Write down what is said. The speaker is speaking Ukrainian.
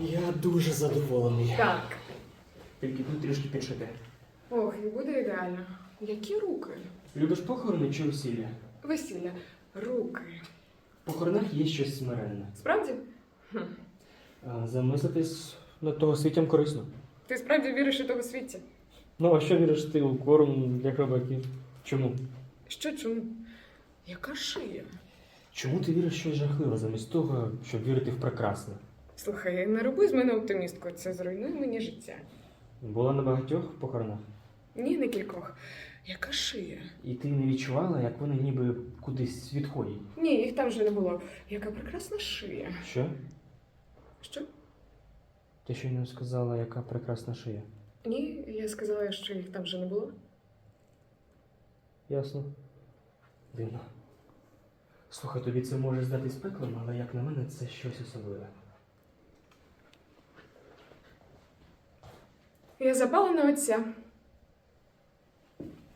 Я дуже задоволений. Так. Тільки тут трішки підшити. Ох, і буде ідеально. Які руки? Любиш похорони чи весілля? Весілля. Руки. В похоронах є щось смиренне. Справді? Хм. А замислитись над того світям корисно. Ти справді віриш у того світі? Ну, а що віриш ти у корм для хробаків? Чому? Що чому? Яка шия? Чому ти віриш щось жахливе, замість того, щоб вірити в прекрасне? Слухай, не роби з мене оптимістку, це зруйнує мені життя. Була на багатьох похоронах, Ні, не кількох. Яка шия? і ти не відчувала, як вони ніби кудись відходять. Ні, їх там вже не було. Яка прекрасна шия. Що? Що? Ти щойно сказала, яка прекрасна шия. Ні, я сказала, що їх там вже не було. Ясно. Дивно. Слухай, тобі це може здатись пеклом, але як на мене, це щось особливе. Я запала на отця.